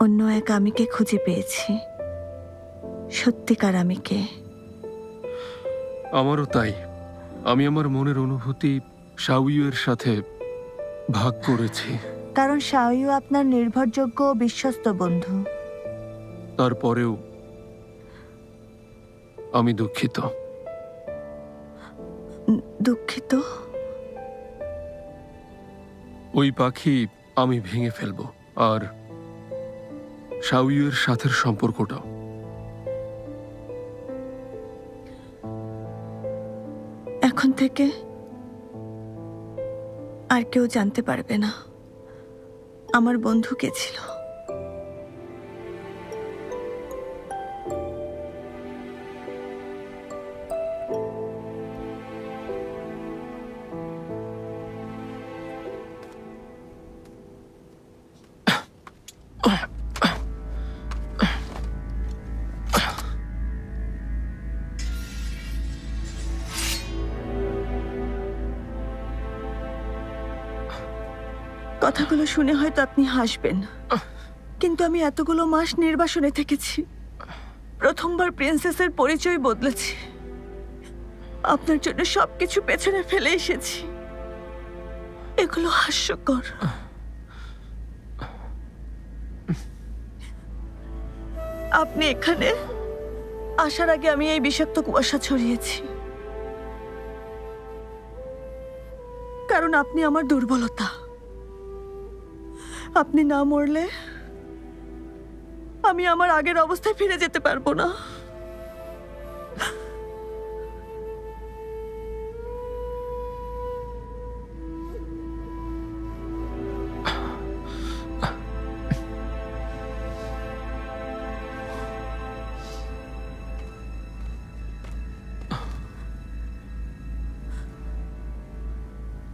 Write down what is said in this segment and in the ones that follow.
অন্য এক আমিকে খুঁজে পেয়েছি। সত্যিকার আমিকে। আমারও তাই। আমি আমার মনের অনুভূতি শাউইয়ের সাথে ভাগ করেছি। কারণ শাওয়ু আপনার নির্ভরযোগ্য ও বিশ্বস্ত বন্ধু। তারপরেও আমি দুঃখিত। দুঃখিত? ওই পাখি আমি ভেঙে ফেলব। আর শাউইয়ের সাথের সম্পর্কটাও এখন থেকে আর কেউ জানতে পারবে না আমার বন্ধু কে ছিল। কথাগুলো শুনে হয়তো আপনি হাসবেন। কিন্তু আমি এতগুলো মাস নির্বাসনে থেকেছি। প্রথমবার প্রিন্সেসের পরিচয় বদলেছি। আপনার জন্য সবকিছু পেছনে ফেলে এসেছি। এগুলো হাস্যকর। আপনি এখানে? আসার আগে আমি এই বিষাক্ত কুয়াশা ছড়িয়েছি। কারণ আপনি আমার দুর্বলতা। আপনি না মরলে আমি আমার আগের অবস্থায় ফিরে যেতে পারব না।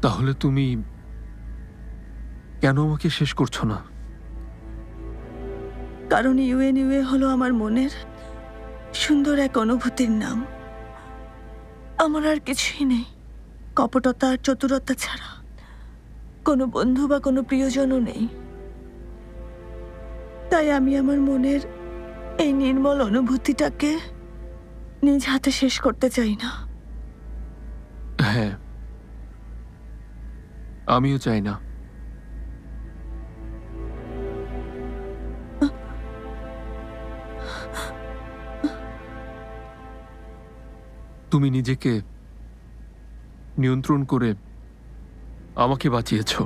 তাহলে তুমি কেন আমাকে শেষ করছ না? কারণ ইউএন ইউএ হলো আমার মনের সুন্দর এক অনুভূতির নাম। আমার আর কিছুই নেই কপটতা আর চতুরতা ছাড়া। কোনো বন্ধু বা কোনো প্রিয়জনও নেই। তাই আমি আমার মনের এই নির্মল অনুভূতিটাকে নিজ হাতে শেষ করতে চাই না। হ্যাঁ আমিও চাই না। তুমি নিজেকে নিয়ন্ত্রণ করে আমাকে বাঁচিয়েছ।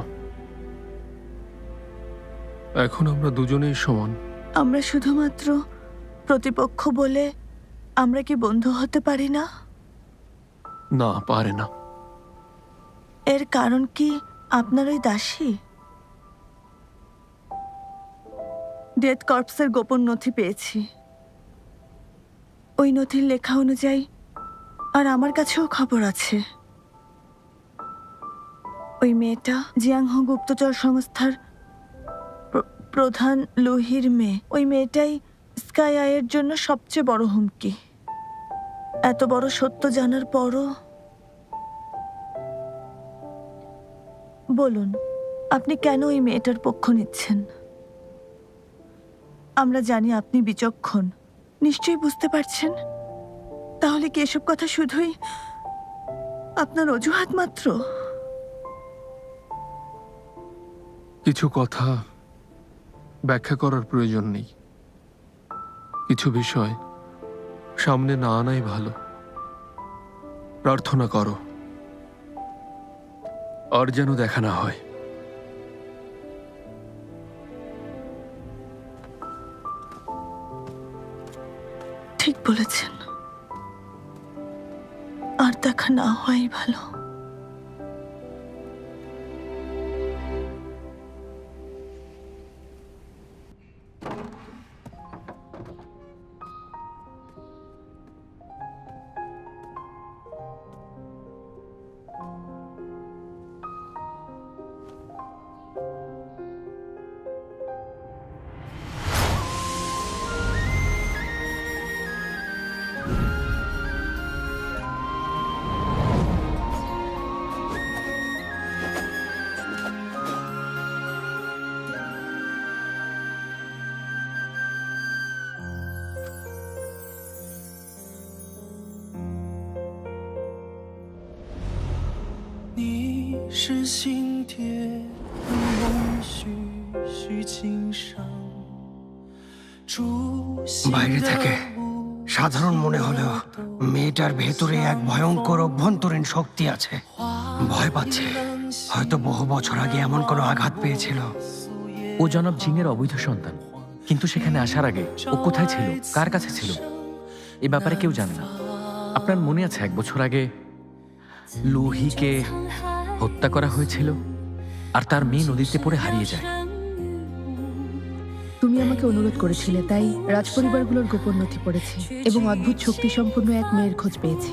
এখন আমরা দুজনেই সমান। আমরা শুধুমাত্র প্রতিপক্ষ বলে আমরা কি বন্ধু হতে পারি না? না পারে না। এর কারণ কি আপনার ওই দাসী? ডেথ কর্পসের গোপন নথি পেয়েছি। ওই নথির লেখা অনুযায়ী আর আমার কাছেও খবর আছে। ওই মেয়েটা জিয়াংহো গুপ্তচর সংস্থার প্র- প্রধান লুহির মেয়ে। ওই মেয়েটাই স্কাই আয়ের জন্য সবচেয়ে বড় হুমকি। এত বড় সত্য জানার পরও বলুন, আপনি কেন ওই মেয়েটার পক্ষ নিচ্ছেন? আমরা জানি আপনি বিচক্ষণ। নিশ্চয়ই বুঝতে পারছেন? তাহলে কি এসব কথা শুধুই আপনার অজুহাত মাত্র? কিছু কথা ব্যাখ্যা করার প্রয়োজন নেই। কিছু বিষয় সামনে না আনাই ভালো। প্রার্থনা করো আর যেন দেখা না হয়। ঠিক বলেছেন। দেখা না হওয়াই ভালো। 是心蝶，梦徐徐轻声。烛心 বাইরে 的 থেকে 雾 সাধারণ মনে হলেও মেয়েটার ভেতরে এক ভয়ঙ্কর অভ্যন্তরীণ শক্তি আছে ভয় পাচ্ছে হয়তো বহু বছর আগে এমন কোনো আঘাত পেয়েছিল ও জনাব জিংয়ের অবৈধ সন্তান কিন্তু সেখানে আসার আগে ও কোথায় ছিল কার কাছে ছিল এ ব্যাপারে কেউ জানে না আপনার মনে আছে এক বছর আগে লুহিকে হত্যা করা হয়েছিল আর তার মেয়ে নদীতে পড়ে হারিয়ে যায়। তুমি আমাকে অনুরোধ করেছিলে, তাই রাজপরিবারগুলোর গোপন নথি পড়েছি এবং অদ্ভুত শক্তি সম্পন্ন এক মেয়ের খোঁজ পেয়েছি।